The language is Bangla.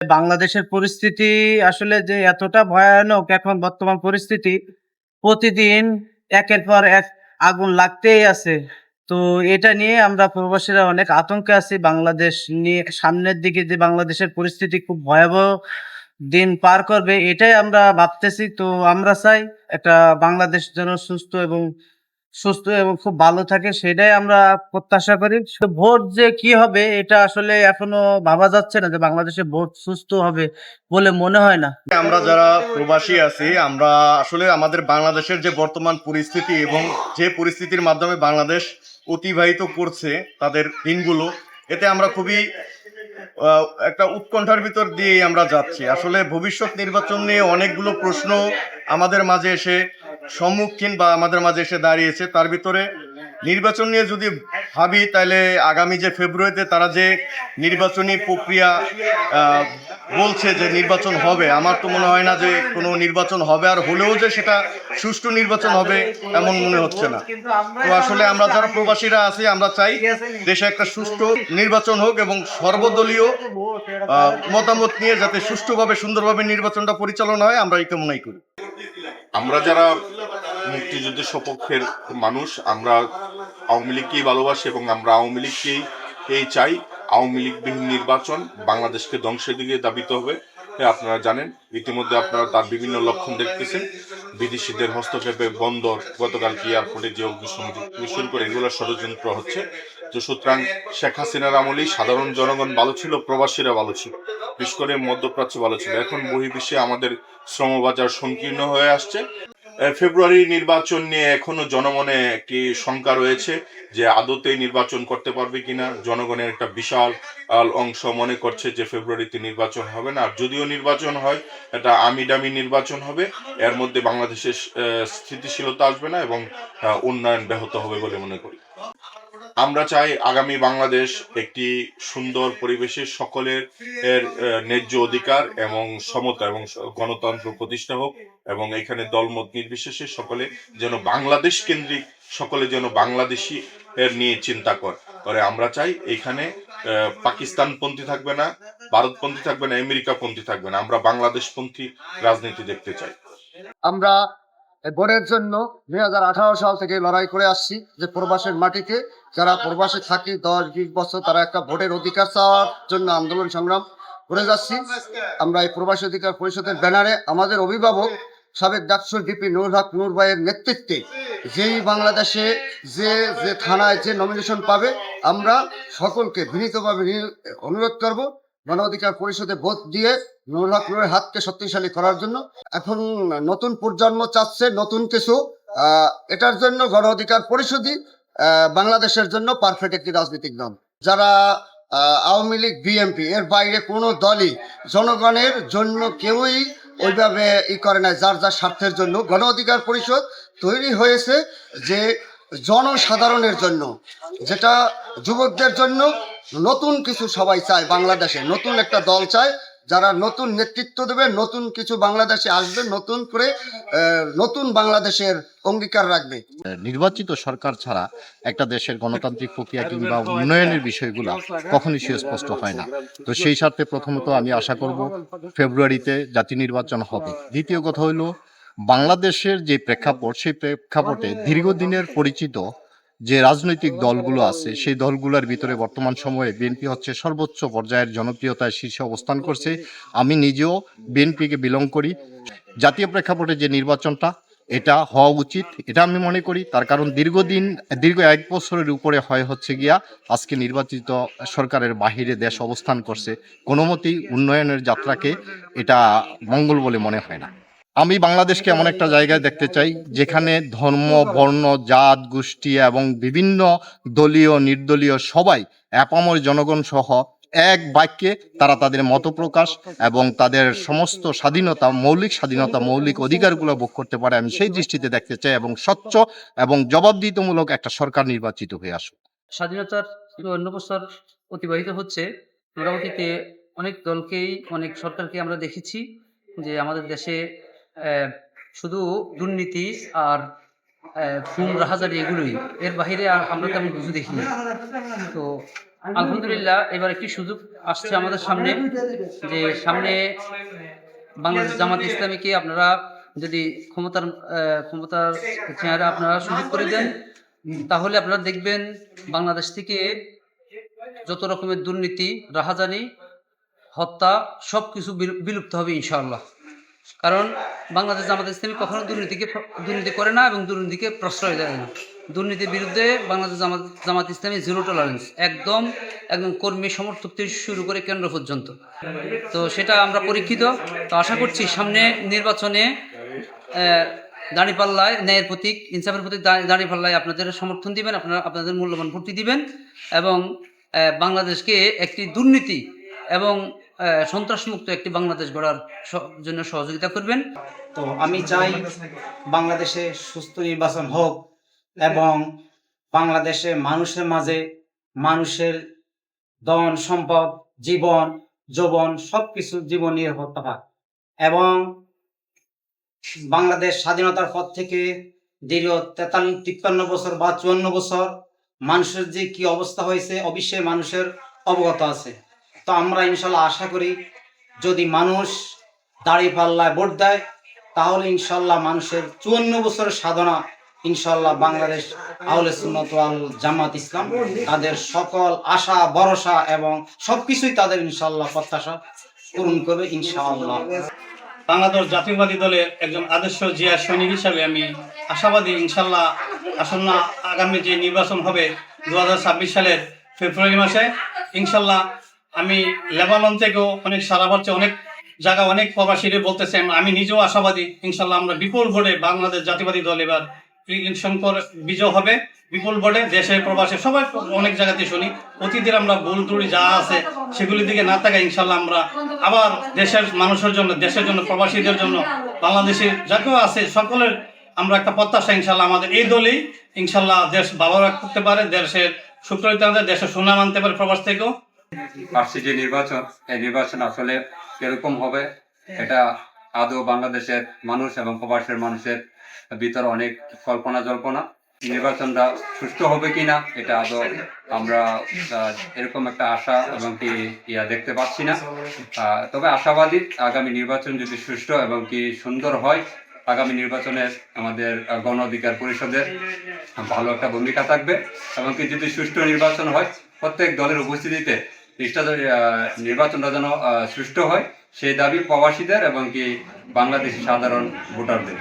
বাংলাদেশের পরিস্থিতি আসলে যে এতটা ভয়ানক এখন বর্তমান পরিস্থিতি, প্রতিদিন একের পর এক আগুন লাগতেই আছে। তো এটা নিয়ে আমরা প্রবাসীরা অনেক আতঙ্কে আছি। বাংলাদেশ নিয়ে সামনের দিকে যে বাংলাদেশের পরিস্থিতি খুব ভয়াবহ দিন পার করবে, এটাই আমরা ভাবতেছি। তো আমরা চাই একটা বাংলাদেশ যেন সুস্থ এবং সুস্থ এবং খুব ভালো থাকে, সেটাই আমরা প্রত্যাশা করি। ভোট যে কি হবে, এটা আসলে এখনও ভাবা যাচ্ছে না যে বাংলাদেশে ভোট সুস্থ হবে বলে মনে হয় না। আমরা যারা প্রবাসী আছি, আমরা আসলে আমাদের বাংলাদেশের যে বর্তমান পরিস্থিতি এবং যে পরিস্থিতির মাধ্যমে বাংলাদেশ অতিবাহিত করছে তাদের দিনগুলো, এতে আমরা খুবই একটা উৎকণ্ঠার ভিতর দিয়েই আমরা যাচ্ছি। আসলে ভবিষ্যৎ নির্বাচন নিয়ে অনেকগুলো প্রশ্ন আমাদের মাঝে এসে সম্মুখীন বা আমাদের মাঝে এসে দাঁড়িয়েছে তার ভিতরে নির্বাচন নিয়ে যদি ভাবি, তাহলে আগামী যে ফেব্রুয়ারিতে তারা যে নির্বাচনী প্রক্রিয়া বলছে যে নির্বাচন হবে, আমার তো মনে হয় না যে কোনো নির্বাচন হবে, আর হলেও যে সেটা সুষ্ঠু নির্বাচন হবে এমন মনে হচ্ছে না। তো আসলে আমরা যারা প্রবাসীরা আছি, আমরা চাই দেশে একটা সুষ্ঠু নির্বাচন হোক এবং সর্বদলীয় মতামত নিয়ে যাতে সুষ্ঠুভাবে, সুন্দরভাবে নির্বাচনটা পরিচালনা হয়, আমরা এই কামনাই করি। আমরা যারা মুক্তিযুদ্ধের সপক্ষের মানুষ, আমরা আওয়ামী লীগকেই ভালোবাসি এবং আমরা আওয়ামী লীগকেই এই চাই। আওয়ামী লীগবিহীন নির্বাচন বাংলাদেশকে ধ্বংসের দিকে দাবিত হবে। আপনারা জানেন, ইতিমধ্যে আপনারা তার বিভিন্ন লক্ষণ দেখতেছেন। বিদেশিদের হস্তক্ষেপে বন্দর গতকাল এয়ারপোর্টে যে অগ্নিসংযোগ শুরু করে এগুলো ষড়যন্ত্র হচ্ছে। তো সুতরাং শেখ হাসিনার আমলেই সাধারণ জনগণ ভালো ছিল, প্রবাসীরা ভালো ছিল, বিশেষ করে মধ্যপ্রাচ্য ভালো ছিল। এখন বহির্বিশ্বে আমাদের শ্রমবাজার সংকীর্ণ হয়ে আসছে। ফেব্রুয়ারি নির্বাচন নিয়ে এখনও জনমনে একটি শঙ্কা রয়েছে যে আদতে নির্বাচন করতে পারবে কিনা। জনগণের একটা বিশাল অংশ মনে করছে যে ফেব্রুয়ারিতে নির্বাচন হবে না। আর যদিও নির্বাচন হয়, এটা আমি ডামি নির্বাচন হবে, এর মধ্যে বাংলাদেশের স্থিতিশীলতা আসবে না এবং উন্নয়ন ব্যাহত হবে বলে মনে করি। আমরা চাই আগামী বাংলাদেশ একটি সুন্দর পরিবেশে সকলের, এর ন্যায্য অধিকার এবং সমতা এবং গণতন্ত্র প্রতিষ্ঠা হোক এবং এখানে দলমত নির্বিশেষে সকলে যেন বাংলাদেশ কেন্দ্রিক, সকলে যেন বাংলাদেশি এর নিয়ে চিন্তা কর। আমরা চাই এখানে পাকিস্তানপন্থী থাকবে না, ভারতপন্থী থাকবে না, আমেরিকাপন্থী থাকবে না। আমরা বাংলাদেশপন্থী রাজনীতি দেখতে চাই। আমরা ভোটের জন্য দুই হাজার আঠারো সাল থেকে লড়াই করে আসছি যে প্রবাসের মাটিতে। যারা প্রবাসে থাকি, দশ, বিশ বছর, তারা একটা ভোটের অধিকার চাওয়ার জন্য আন্দোলন সংগ্রাম করে যাচ্ছি। আমরা এই প্রবাসী অধিকার পরিষদের ব্যানারে আমাদের অভিভাবক সাবেক ডাকসুর ডিপি নুর হক নুর ভাইয়ের নেতৃত্বে যেই বাংলাদেশে যে যে থানায় যে নমিনেশন পাবে, আমরা সকলকে বিনীতভাবে অনুরোধ করব গণ অধিকার পরিষদে ভোট দিয়ে নুরুল হক নুরের হাতকে শক্তিশালী করার জন্য এখন নতুন প্রজন্ম চাচ্ছে নতুন কিছু এটার জন্য গণ অধিকার পরিষদই বাংলাদেশের জন্য পারফেক্ট একটি রাজনৈতিক দল। যারা আওয়ামী লীগ বিএনপি এর বাইরে কোনো দলই জনগণের জন্য কেউই ওইভাবে ই করে না যার যার স্বার্থের জন্য গণ অধিকার পরিষদ তৈরি হয়েছে যে জনসাধারণের জন্য, যেটা যুবকদের জন্য নতুন কিছু সবাই চায় বাংলাদেশে, নতুন একটা দল চায়, যারা নতুন নেতৃত্ব দেবে, নতুন কিছু বাংলাদেশে আসবে, নতুন করে নতুন বাংলাদেশের অঙ্গীকার রাখবে। নির্বাচিত সরকার ছাড়া একটা দেশের গণতান্ত্রিক প্রক্রিয়া কিংবা উন্নয়নের বিষয়গুলো কখনই সুস্পষ্ট হয় না। তো সেই স্বার্থে প্রথমত আমি আশা করব, ফেব্রুয়ারিতে জাতীয় নির্বাচন হবে। দ্বিতীয় কথা হইল বাংলাদেশের যে প্রেক্ষাপট সেই প্রেক্ষাপটে দীর্ঘদিনের পরিচিত যে রাজনৈতিক দলগুলো আছে সেই দলগুলোর ভিতরে বর্তমান সময়ে বিএনপি হচ্ছে সর্বোচ্চ পর্যায়ের জনপ্রিয়তায় শীর্ষে অবস্থান করছে। আমি নিজেও বিএনপিকে বিলং করি। জাতীয় প্রেক্ষাপটে যে নির্বাচনটা এটা হওয়া উচিত এটা আমি মনে করি। তার কারণ দীর্ঘদিন দীর্ঘ এক বছরের উপরে হয় হচ্ছে গিয়া আজকে নির্বাচিত সরকারের বাহিরে দেশ অবস্থান করছে। কোনো মতেই উন্নয়নের যাত্রাকে এটা মঙ্গল বলে মনে হয় না। আমি বাংলাদেশকে এমন একটা জায়গায় দেখতে চাই, যেখানে ধর্ম, বর্ণ, জাত, গোষ্ঠী এবং বিভিন্ন দলীয়, নির্দলীয় সবাই অ্যাপামর জনগণ সহ এক বাক্যে তারা তাদের মত প্রকাশ এবং তাদের সমস্ত স্বাধীনতা, মৌলিক স্বাধীনতা, মৌলিক অধিকারগুলো ভোগ করতে পারে। আমি সেই দৃষ্টিতে দেখতে চাই এবং স্বচ্ছ এবং জবাবদিহিতামূলক একটা সরকার নির্বাচিত হয়ে আসুক। স্বাধীনতার অন্য বছর অতিবাহিত হচ্ছে। অনেক দলকেই, অনেক সরকারকে আমরা দেখেছি যে আমাদের দেশে শুধু দুর্নীতি আর খুন রাহাজারি এগুলোই। এর বাইরে আর আমরা তেমন কিছু দেখিনি তো, আলহামদুলিল্লাহ, এবার একটি সুযোগ আসছে আমাদের সামনে, যে সামনে বাংলাদেশ জামাত ইসলামীকে আপনারা যদি ক্ষমতার ক্ষমতার চেহারা আপনারা সুযোগ করে দেন, তাহলে আপনারা দেখবেন বাংলাদেশ থেকে যত রকমের দুর্নীতি রাহাজানি হত্যা সব কিছু বিলুপ্ত হবে ইনশাআল্লাহ। কারণ বাংলাদেশ জামাত ইসলামী কখনো দুর্নীতিকে দুর্নীতি করে না এবং দুর্নীতিকে প্রশ্রয় দেয় না। দুর্নীতির বিরুদ্ধে বাংলাদেশ জামাত জামাত ইসলামী জিরো টলারেন্স একদম একদম কর্মী সমর্থক থেকে শুরু করে কেন্দ্র পর্যন্ত। তো সেটা আমরা পরীক্ষিত। তো আশা করছি সামনে নির্বাচনে দাঁড়িপাল্লায় ন্যায়ের প্রতীক, ইনসাফের প্রতীক দাঁড়িপাল্লায় আপনাদের সমর্থন দিবেন, আপনারা আপনাদের মূল্যবান ভোটটি দিবেন এবং বাংলাদেশকে একটি দুর্নীতি এবং সন্ত্রাসমুক্ত একটি বাংলাদেশ গড়ার জন্য সহযোগিতা করবেন। তো আমি চাই বাংলাদেশে সুস্থ নির্বাচন হোক এবং বাংলাদেশে মানুষের মাঝে মানুষের ধন, সম্পদ, জীবন, যৌবন, সবকিছু জীবন নিরাপত্তা পাক এবং বাংলাদেশ স্বাধীনতার পর থেকে দীর্ঘ তেতাল্লিশ, তিপ্পান্ন বছর বা চুয়ান্ন বছর মানুষের যে কি অবস্থা হয়েছে, অবশ্যই মানুষের অবগত আছে। তো আমরা ইনশাল্লাহ আশা করি যদি মানুষ দাড়ি পাল্লায় ভোট দেয়, তাহলে ইনশাল্লাহ মানুষের চুয়ান্ন বছরের সাধনা ইনশাল্লাহ বাংলাদেশ আহলে সুন্নত ওয়াল জামাত ইসলাম তাদের সকল আশা, ভরসা এবং সবকিছুই তাদের ইনশাল্লাহ প্রত্যাশা পূরণ করবে ইনশাআল্লাহ। বাংলাদেশ জাতীয়বাদী দলের একজন আদর্শ জিয়া সৈনিক হিসাবে আমি আশাবাদী ইনশাল্লাহ আসন্ন আগামী যে নির্বাচন হবে দু হাজার ছাব্বিশ সালের ফেব্রুয়ারি মাসে, ইনশাল্লাহ আমি লেবানন থেকেও অনেক সারা পাচ্ছে অনেক জায়গা অনেক প্রবাসীরা বলতেছেন, আমি নিজেও আশাবাদী, ইনশাল্লাহ আমরা বিপুল ভোটে বাংলাদেশ জাতীয়বাদী দল এবার ইলেকশন করে বিজয় হবে। বিপুল ভোটে দেশে প্রবাসে সবাই অনেক জায়গাতে শুনি, অতীতের আমরা ভুল ত্রুটি যা আছে সেগুলির দিকে না থাকা ইনশাল্লাহ আমরা আবার দেশের মানুষের জন্য, দেশের জন্য, প্রবাসীদের জন্য, বাংলাদেশের যা কেউ আছে সকলের আমরা একটা প্রত্যাশা, ইনশাল্লাহ আমাদের এই দলই ইনশাল্লাহ দেশ ভালো রাখতে পারে, দেশের সুপ্রিয়তা দেশের সুনাম আনতে পারে প্রবাস থেকেও। আসছে যে নির্বাচন, এই নির্বাচন আসলে কীরকম হবে, এটা আদৌ বাংলাদেশের মানুষ এবং প্রবাসের মানুষের ভিতরে অনেক কল্পনা জল্পনা নির্বাচনটা সুষ্ঠু হবে কিনা, এটা আদৌ আমরা এরকম একটা আশা এবং কি ইয়া দেখতে পাচ্ছি না। তবে আশাবাদী আগামী নির্বাচন যদি সুষ্ঠু এবং কি সুন্দর হয়, আগামী নির্বাচনে আমাদের গণ অধিকার পরিষদের ভালো একটা ভূমিকা থাকবে এবং কি যদি সুষ্ঠু নির্বাচন হয়, প্রত্যেক দলের উপস্থিতিতে নিষ্ঠা নির্বাচনটা যেন সুষ্ঠু হয় সেই দাবি প্রবাসীদের এবং কি বাংলাদেশি সাধারণ ভোটারদের।